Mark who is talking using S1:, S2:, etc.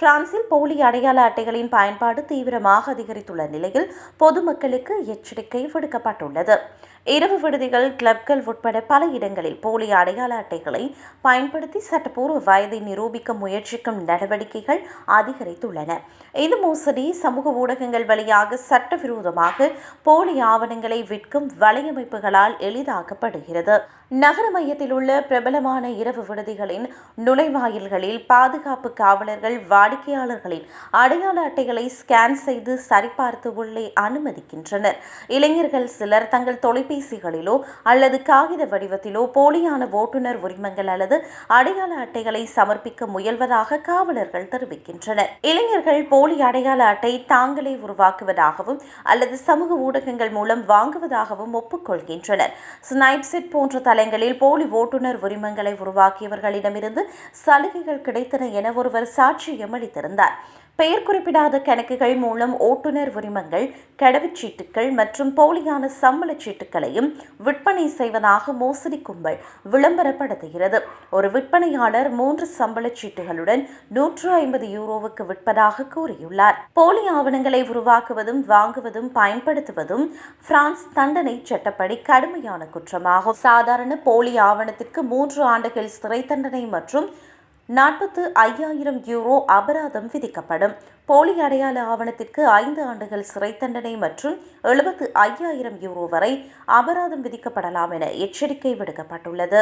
S1: பிரான்சில் போலி அடையாள அட்டைகளின் பயன்பாடு தீவிரமாக அதிகரித்துள்ள நிலையில் பொதுமக்களுக்கு எச்சரிக்கை விடுக்கப்பட்டுள்ளது. இரவு விடுதிகள் கிளப்கள் உட்பட பல இடங்களில் போலி அடையாள அட்டைகளை பயன்படுத்தி சட்டப்பூர்வ வயதை நிரூபிக்க முயற்சிக்கும் நடவடிக்கைகள் அதிகரித்துள்ளன. இந்த மோசடி சமூக ஊடகங்கள் வழியாக சட்டவிரோதமாக போலி ஆவணங்களை விற்கும் வலையமைப்புகளால் எளிதாக்கப்படுகிறது. நகர மையத்தில் உள்ள பிரபலமான இரவு விடுதிகளின் நுழைவாயில்களில் பாதுகாப்பு காவலர்கள் வாடிக்கையாளர்களின் அடையாள அட்டைகளை ஸ்கேன் செய்து சரிபார்த்து உள்ளே அனுமதிக்கின்றனர். இளைஞர்கள் சிலர் தங்கள் தொலைபேசிகளிலோ அல்லது காகித வடிவத்திலோ போலியான ஓட்டுநர் உரிமங்கள் அல்லது அடையாள அட்டைகளை சமர்ப்பிக்க முயல்வதாக காவலர்கள் தெரிவிக்கின்றனர். இளைஞர்கள் போலி அடையாள அட்டை தாங்களே உருவாக்குவதாகவும் அல்லது சமூக ஊடகங்கள் மூலம் வாங்குவதாகவும் ஒப்புக்கொள்கின்றனர். ஸ்னைப்செட் போன்ற தளங்களில் போலி ஓட்டுநர் உரிமங்களை உருவாக்கியவர்களிடமிருந்து சலுகைகள் கிடைத்தன என ஒருவர் சாட்சியம் அளித்திருந்தார் பெயர் குறிப்பிடாத கணக்குகள் மூலம் ஓட்டுநர் உரிமங்கள் கடவுச்சீட்டுகள் மற்றும் போலியான சம்பள சீட்டுகளையும் விற்பனை செய்வதாக மோசடி கும்பல் விளம்பரப்படுத்துகிறது. ஒரு விற்பனையாளர் மூன்று சம்பள சீட்டுகளுடன் நூற்று ஐம்பது யூரோவுக்கு விற்பதாக கூறியுள்ளார். போலி ஆவணங்களை உருவாக்குவதும் வாங்குவதும் பயன்படுத்துவதும் பிரான்ஸ் தண்டனை சட்டப்படி கடுமையான குற்றமாகும். சாதாரண போலி ஆவணத்திற்கு மூன்று ஆண்டுகள் சிறை தண்டனை மற்றும் நாற்பத்து ஐயாயிரம் யூரோ அபராதம் விதிக்கப்படும். போலி அடையாள ஆவணத்திற்கு ஐந்து ஆண்டுகள் சிறை தண்டனை மற்றும் எழுபத்து ஐயாயிரம் யூரோ வரை அபராதம் விதிக்கப்படலாம் என எச்சரிக்கை விடுக்கப்பட்டுள்ளது.